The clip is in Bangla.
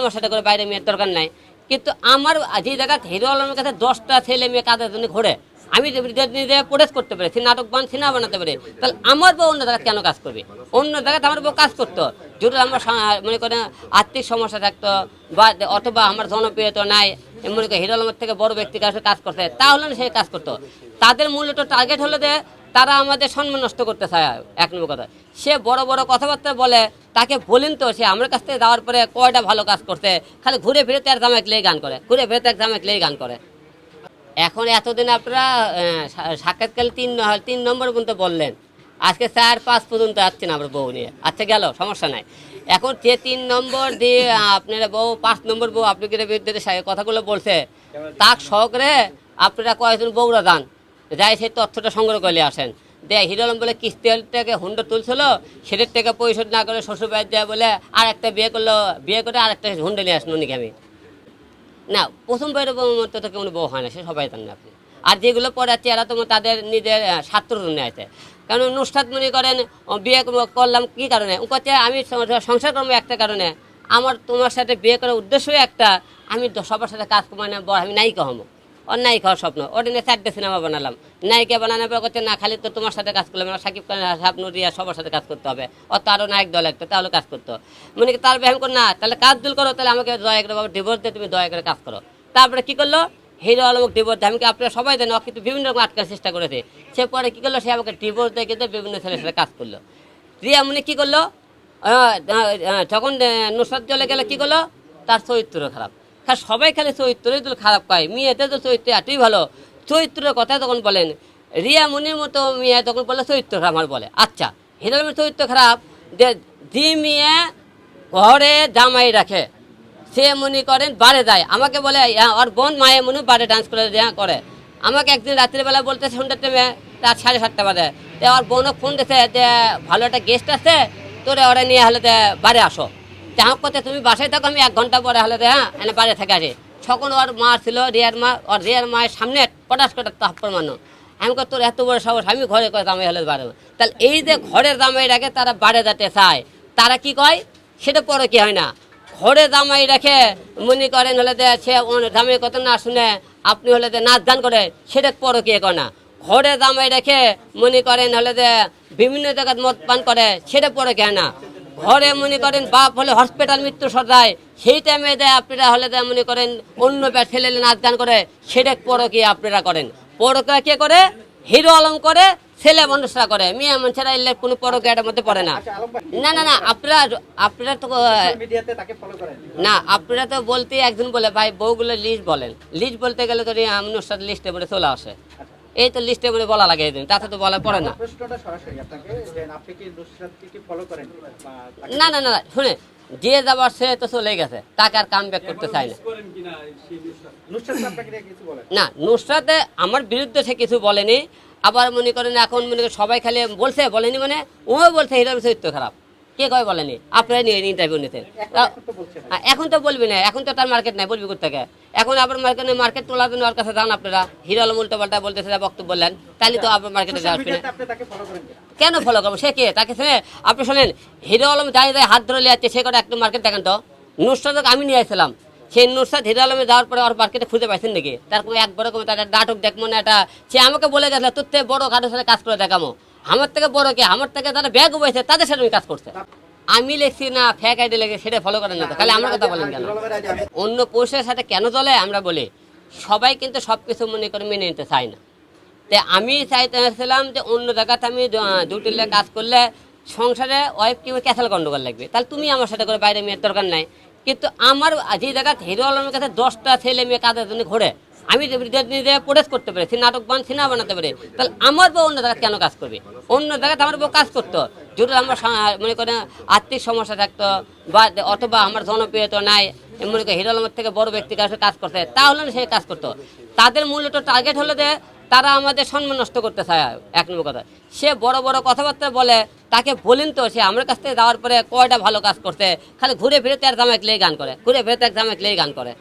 আমার সাথে করে বাইরে মেয়ের দরকার নাই। কিন্তু আমার যে জায়গা হিরো আলমের কাছে দশটা ছেলে মেয়ে কাদের জন্য ঘোরে আমি নিজে প্রোটেস্ট করতে পেরেছি নাটক বান সিনেমা বানাতে পারি, তাহলে আমার বউ অন্য জায়গায় কেন কাজ করবে? অন্য জায়গাতে আমার বউ কাজ করতো। যদি আমার মনে করেন আর্থিক সমস্যা থাকতো, বা অথবা আমার জনপ্রিয়তা নাই মনে করি হিরো থেকে বড় ব্যক্তির কাছে কাজ করতে, তাহলে সে কাজ করতো। তাদের মূলত টার্গেট হলো যে তারা আমাদের সম্মান নষ্ট করতে চায়, এক নম্বর কথা। সে বড় বড় কথাবার্তা বলে, তাকে বলেন তো, সে আমার কাছ থেকে যাওয়ার পরে কয়টা ভালো কাজ করছে, খালি ঘুরে ফিরে তার জামাই লেই গান করে, ঘুরে ফিরে তার জামাই লেই গান করে। এখন এতদিন আপনারা সাক্ষাৎকালে তিন তিন নম্বর পর্যন্ত বললেন। আজকে চার পাঁচ পর্যন্ত আসছেন আমার বউ নিয়ে। আচ্ছা গেল, সমস্যা নাই। এখন যে তিন নম্বর দিয়ে আপনারা বউ, পাঁচ নম্বর বউ আপনাদের বিরুদ্ধে কথাগুলো বলছে, তাক সহকারে আপনারা কয়েকজন বউরা যান। যাই সেই তথ্যটা সংগ্রহ করে আসেন। দেখ হিরোলম বলে, কিস্তি থেকে হুন্ডা তুলছিল, সেটার থেকে পরিশোধ না করে শ্বশুর বাড়ি যায় বলে আর একটা বিয়ে করল, বিয়ে করে আর একটা হুন্ডা নিয়ে আসলো নাকি আমি? না, প্রথম বইয়ের মতো তো কেমন বউ হয় না, সে সবাই জানেন আপনি। আর যেগুলো পড়াচ্ছে এরা তো তাদের নিজের ছাত্র জন্য আছে কারণ নুষ্ঠাত মনে করেন বিয়ে করলাম কি কারণে? ও কাছে আমি সংসার করব একটা কারণে। আমার তোমার সাথে বিয়ে করার উদ্দেশ্যই একটা। আমি সবার সাথে কাজ করব না আমি নাই হব। নায়িকা হওয়ার স্বপ্ন। ওটা নিয়ে চারটে সিনেমা বানালাম। নায়িকা বানানোর পর করছে, না, খালি তো তোমার সাথে কাজ করলাম না সাকিব খান স্বপ্ন রিয়া সবার সাথে কাজ করতে হবে। ও তারও নায়ক দল একটা, তাহলে কাজ করতো। মনে তার ব্যায়াম করো, না, তাহলে কাজ দুল করো, তাহলে আমাকে দয়া করে বাবা ডিভোর্স দিয়ে তুমি দয়া করে কাজ করো। তারপরে কী করল? হিরো আলমক ডিভোর্স আমি কি আপনারা সবাই ও কিন্তু বিভিন্ন রকম আটকার চেষ্টা করেছে। সে পরে কী করল? সে আমাকে ডিভোর্স দিয়ে কিন্তু বিভিন্ন ছেলের সাথে কাজ করল। রিয়া মনে কী করল? যখন নুসরাত চলে গেলে, কী করল? তার চরিত্র খারাপ। হ্যাঁ সবাই খালি চরিত্রই তো খারাপ পায় মেয়েতে তো চরিত্র, এতই ভালো। চরিত্রের কথা তখন বলেন। রিয়া মুনির মতো মেয়ে তখন বলে চরিত্র খারাপ আমার বলে। আচ্ছা হিরোর চরিত্র খারাপ। যে যে মেয়ে ঘরে জামাই রাখে। সে মনে করেন, বারে যায়। আমাকে বলে ওর বোন মায়ে মনে বারে ডান্স করে করে। আমাকে একদিন রাত্রিবেলা বলতে সন্ধ্যার টাইমে তার সাড়ে সাতটা বাজে। তো ওর বোনও ফোন দিছে যে ভালো একটা গেস্ট আছে, তোরে ওরা নিয়ে হলে বাড়ি আসো। যাহা কথা তুমি বাসায় থাকো, আমি এক ঘণ্টা পরে হলে হ্যাঁ এনে বাইরে থেকে আসি। তখন ওর মা ছিল, রিয়ার মা, ওর রিয়ার মায়ের সামনে পটাশ কটার তাপ্পর মানো আমি তোর এত বড় সাহস, আমি ঘরে করে জামাই হলে বাড়ে তাহলে এই যে ঘরের জামাই রাখে তারা বাড়ে যেতে চায়, তারা কি কয়? সেটা পরে কি হয় না? ঘরে জামাই রেখে মনে করেন হলে যে সে জামাই কথা না শুনে, আপনি হলে যে নাচ গান করে, সেটা পরে কি করে না? ঘরে জামাই রেখে মনে করেন হলে যে বিভিন্ন জায়গায় মদ পান করে, সেটা পরে কে না? ঘরে মনে করেন বাপ হলে হসপিটাল মৃত্যু সজায় সেই টাইমে দেয় আপনারা হলে দেয় মনে করেন অন্য ছেলে নাচ গান করে সেটা পরকে আপনারা করেন। পরকে কে করে? হিরো আলম করে ছেলে মানুষরা করে। মেয়ে মানুষেরা এলে কোনো পরকে এটার মধ্যে পড়ে না। না না না আপনারা আপনারা তো না আপনারা তো বলতে একজন বলে ভাই বউগুলো লিস্ট বলেন। লিস্ট বলতে গেলে তো অনুষ্ঠান লিস্টে বলে চলে আসে। এই তো লিস্টে বলে বলা লাগে তাতে তো বলা পড়ে না। প্রশ্নটা সরাসরি আপনাকে যে আপনি কি নুসরাতকে কি ফলো করেন বা তাকে- না না না না, শুনে যে যাবার সে তো চলে গেছে তাকে আর কাম ব্যাক করতে চাই না। নুসরাত আপনাকে নিয়ে না নুসরাতে আমার বিরুদ্ধে সে কিছু বলেনি আবার মনে করেন এখন মনে করেন সবাই খালি বলছে বলেনি মানে ও বলছে হিরোর চরিত্র খারাপ। কে কয় বলেনি আপনারা নিয়ে ইন্টারভিউ নিতেন এখন তো বলবি না এখন তো তার মার্কেট নাই বলবি কোথেকে এখন আবার মার্কেটে মার্কেট তোলার জন্য ওর কাছে যান আপনারা। হিরো আলম উল্টো পাল্টা বলতেছে যা বক্তব্য বললেন তাহলে তো আপনার মার্কেটে করেন কিনা? ফলো করব? সে কে? তাকে শুনে আপনি শোনেন হিরো আলম যাই যাই হাত ধরে লিয়াচ্ছে সে কটা একটু মার্কেট দেখেন তো? নুসরাত আমি নিয়ে আসছিলাম। সেই নুসরাত হিরো আলমে যাওয়ার পরে ওর মার্কেটে খুঁজে পাইছেন নাকি? তার কোনো একবার কোনো তার নাটক দেখব না একটা সে আমাকে বলে গেছে তোর থেকে বড় কারোর সাথে কাজ করে দেখামো। আমার থেকে বড় কে? আমার থেকে যারা ব্যাগ উপাইছে তাদের সাথে আমি কাজ করছে। আমি লেখছি না ফ্যাক আইডি লেগে সেটা ফলো করেন না খালি আমার কথা বলেন কেন? অন্য পুরুষের সাথে কেন চলে? আমরা বলি, সবাই কিন্তু সব কিছু মনে করে মেনে নিতে চায় না। তো আমি চাইতেছিলাম যে অন্য জায়গাতে আমি দুটি কাজ করলে সংসারে ওয়াইফ কি ক্যাসাল গন্ডগোল লাগবে। তাহলে তুমি আমার সাথে করে বাইরে মেয়ের দরকার নাই। কিন্তু আমার যে জায়গাতে হিরো আলমের কাছে দশটা ছেলে মেয়ে কাদের জন্য ঘোরে আমি নিজে প্রোটেস্ট করতে পেরেছি, নাটক বান, সিনেমা বানাতে পারি, তাহলে আমার বউ অন্য জায়গায় কেন কাজ করবে? অন্য জায়গাতে আমার বউ কাজ করতো। যদি আমার মনে করেন আর্থিক সমস্যা থাকতো, বা অথবা আমার জনপ্রিয়তা নাই মনে করি হিরো আলমের থেকে বড় ব্যক্তির কাছে কাজ করতে তাহলে সে কাজ করতো। তাদের মূলত টার্গেট হলো যে তারা আমাদের সম্মান নষ্ট করতে চায়, এক নম্বর কথা। সে বড় বড় কথাবার্তা বলে, তাকে বলেন তো, সে আমার কাছ থেকে যাওয়ার পরে কয়টা ভালো কাজ করছে, খালি ঘুরে ফিরে তার জামাই লেই গান করে, ঘুরে ফিরে তার জামাই লেই গান করে।